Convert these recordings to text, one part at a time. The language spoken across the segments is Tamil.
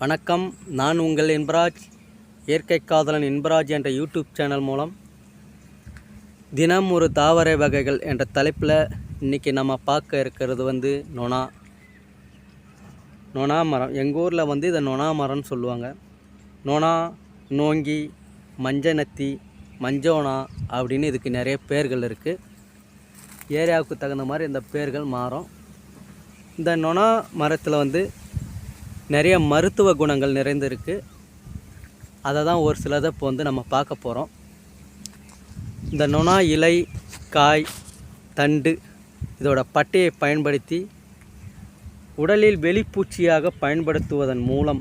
வணக்கம். நான் உங்கள் இன்பராஜ் இயற்கை காதலன் இன்பராஜ் என்ற யூடியூப் சேனல் மூலம். தினம் ஒரு தாவர வகைகள் என்ற தலைப்பில் இன்றைக்கி நம்ம பார்க்க இருக்கிறது வந்து நொணா நொணா மரம். எங்கள் ஊரில் வந்து இதை நொணா மரம்னு சொல்லுவாங்க. நொணா நோங்கி மஞ்சனத்தி மஞ்சோனா அப்படின்னு இதுக்கு நிறைய பேர்கள் இருக்குது ஏரியாவுக்கு தகுந்த மாதிரி இந்த பேர்கள் மாறும். இந்த நொணா மரத்தில் வந்து நிறைய மருத்துவ குணங்கள் நிறைந்திருக்கு. அதை தான் ஒரு சிலதை இப்போ வந்து நம்ம பார்க்க போகிறோம் இந்த நொணா இலை காய் தண்டு இதோட பட்டையை பயன்படுத்தி உடலில் வெளிப்பூச்சியாக பயன்படுத்துவதன் மூலம்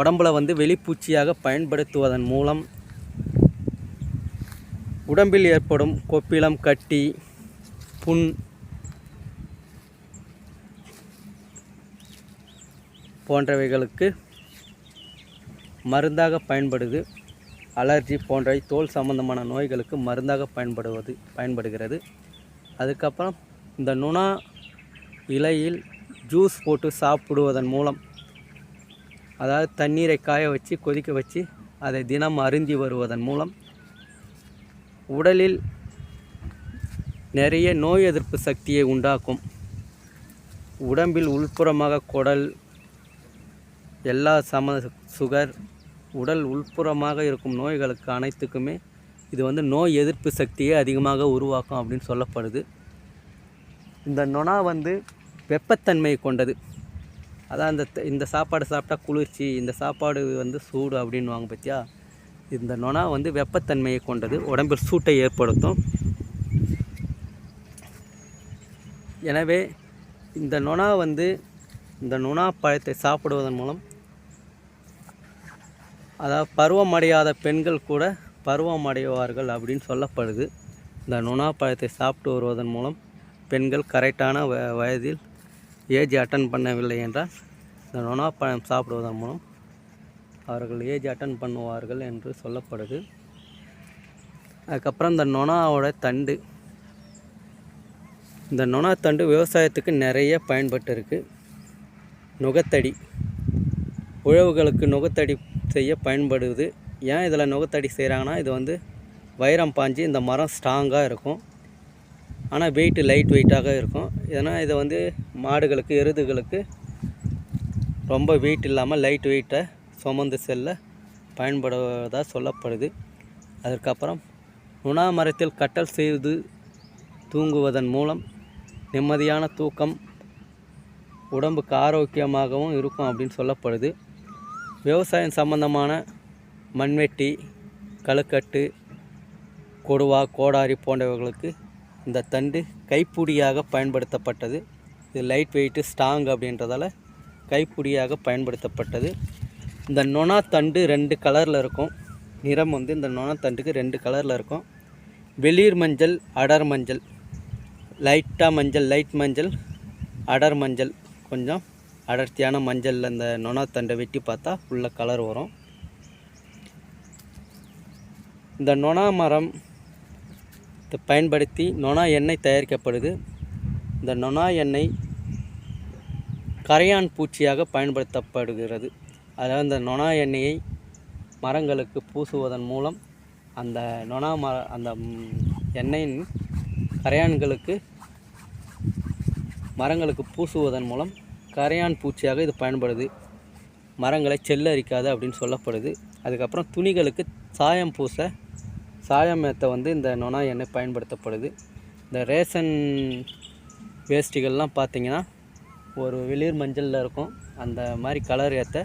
உடம்புல வந்து வெளிப்பூச்சியாக பயன்படுத்துவதன் மூலம் உடம்பில் ஏற்படும் கொப்பிளம் கட்டி புண் போன்றவைகளுக்கு மருந்தாக பயன்படுது. அலர்ஜி போன்ற தோல் சம்பந்தமான நோய்களுக்கு மருந்தாக பயன்படுவது பயன்படுகிறது. அதுக்கப்புறம் இந்த நுணா இலையில் ஜூஸ் போட்டு சாப்பிடுவதன் மூலம் அதாவது தண்ணீரை காய வச்சு கொதிக்க வச்சு அதை தினம் அருந்தி வருவதன் மூலம் உடலில் நிறைய நோய் எதிர்ப்பு சக்தியை உண்டாக்கும். உடம்பில் உள்புறமாக குடல் எல்லா சம சுகர் உடல் உள்புறமாக இருக்கும் நோய்களுக்கு அனைத்துக்குமே இது வந்து நோய் எதிர்ப்பு சக்தியை அதிகமாக உருவாக்கும் அப்படின்னு சொல்லப்படுது. இந்த நொணா வந்து வெப்பத்தன்மை கொண்டது. அதான் இந்த இந்த சாப்பாடு சாப்பிட்டா குளிர்ச்சி இந்த சாப்பாடு வந்து சூடு அப்படின்வாங்க பற்றியா இந்த நொணா வந்து வெப்பத்தன்மையை கொண்டது. உடம்பில் சூட்டை ஏற்படுத்தும். எனவே இந்த நொணா வந்து இந்த நுணா பழத்தை சாப்பிடுவதன் மூலம் அதாவது பருவமடையாத பெண்கள் கூட பருவம் அடைவார்கள் அப்படின்னு சொல்லப்படுது. இந்த நுணா பழத்தை சாப்பிட்டு வருவதன் மூலம் பெண்கள் கரெக்டான வ வயதில் ஏஜ் அட்டன் பண்ணவில்லை என்றால் இந்த நுணா பழம் சாப்பிடுவதன் மூலம் அவர்கள் ஏஜ் அட்டன் பண்ணுவார்கள் என்று சொல்லப்படுது. அதுக்கப்புறம் இந்த நொணாவோட தண்டு. இந்த நொணா தண்டு விவசாயத்துக்கு நிறைய பயன்பட்டு இருக்குது நுகத்தடி. உழவுகளுக்கு நுகத்தடி செய்ய பயன்படுது. ஏன் இதில் நுகத்தடி செய்கிறாங்கன்னா இது வந்து வைரம் பாஞ்சு இந்த மரம் ஸ்ட்ராங்காக இருக்கும். ஆனால் வெயிட்டு லைட் வெயிட்டாக இருக்கும். ஏன்னா இதை வந்து மாடுகளுக்கு எருதுகளுக்கு ரொம்ப வெயிட் இல்லாமல் லைட் வெயிட்டை சுமந்து செல்ல பயன்படுவதாக சொல்லப்படுது. அதற்கப்புறம் உணா மரத்தில் கட்டல் செய்து தூங்குவதன் மூலம் நிம்மதியான தூக்கம் உடம்புக்கு ஆரோக்கியமாகவும் இருக்கும் அப்படின்னு சொல்லப்படுது. விவசாயம் சம்பந்தமான மண்வெட்டி களுக்கட்டு கொடுவா கோடாரி போன்றவைகளுக்கு இந்த தண்டு கைப்பிடியாக பயன்படுத்தப்பட்டது. இது லைட் வெயிட்டு ஸ்ட்ராங் அப்படின்றதால கைப்பிடியாக பயன்படுத்தப்பட்டது. இந்த நொணா தண்டு ரெண்டு கலரில் இருக்கும். நிறம் வந்து இந்த நொணா தண்டுக்கு ரெண்டு கலரில் இருக்கும். வெளிர் மஞ்சள் அடர் மஞ்சள் லைட்டாக மஞ்சள் லைட் மஞ்சள் அடர் மஞ்சள் கொஞ்சம் அடர்த்தியான மஞ்சளில் அந்த நொணாத்தண்டை வெட்டி பார்த்தா ஃபுல்லாக கலர் வரும். இந்த நொணா மரம் பயன்படுத்தி நொணா எண்ணெய் தயாரிக்கப்படுது. இந்த நொணா எண்ணெய் கரையான் பூச்சியாக பயன்படுத்தப்படுகிறது. அதாவது இந்த நொணா எண்ணெயை மரங்களுக்கு பூசுவதன் மூலம் அந்த நொணா மர அந்த எண்ணெயின் கரையான்களுக்கு மரங்களுக்கு பூசுவதன் மூலம் கரையான் பூச்சியாக இது பயன்படுது. மரங்களை செல்லரிக்காது அப்படின்னு சொல்லப்படுது. அதுக்கப்புறம் துணிகளுக்கு சாயம் பூச சாயம் ஏற்ற வந்து இந்த நொனா எண்ணெய் பயன்படுத்தப்படுது. இந்த ரேஷன் வேஷ்டிகள்லாம் பார்த்திங்கன்னா ஒரு வெளிர் மஞ்சளில் இருக்கும். அந்த மாதிரி கலர் ஏற்ற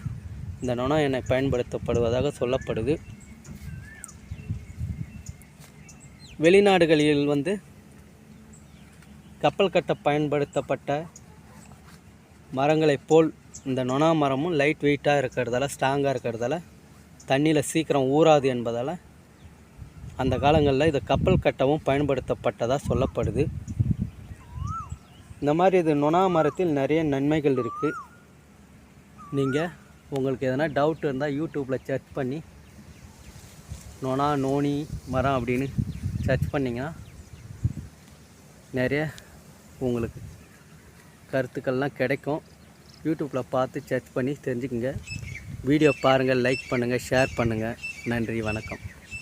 இந்த நொணா எண்ணெய் பயன்படுத்தப்படுவதாக சொல்லப்படுது. வெளிநாடுகளில் வந்து கப்பல் கட்ட பயன்படுத்தப்பட்ட மரங்களைப் போல் இந்த நொணா மரமும் லைட் வெயிட்டாக இருக்கிறதால ஸ்ட்ராங்காக இருக்கிறதால தண்ணியில் சீக்கிரம் ஊறாது என்பதால் அந்த காலங்களில் இதை கப்பல் கட்டவும் பயன்படுத்தப்பட்டதாக சொல்லப்படுது. இந்த மாதிரி இது நொணா மரத்தில் நிறைய நன்மைகள் இருக்குது நீங்கள் உங்களுக்கு எதனா டவுட் இருந்தால் யூடியூப்பில் சர்ச் பண்ணி நொணா நோனி மரம் அப்படின்னு சர்ச் பண்ணிங்கன்னா நிறைய உங்களுக்கு கருத்துக்கள்லாம் கிடைக்கும். யூடியூப்பில் பார்த்து சர்ச் பண்ணி தெரிஞ்சுக்குங்க. வீடியோ பாருங்கள் லைக் பண்ணுங்கள் ஷேர் பண்ணுங்கள் நன்றி வணக்கம்.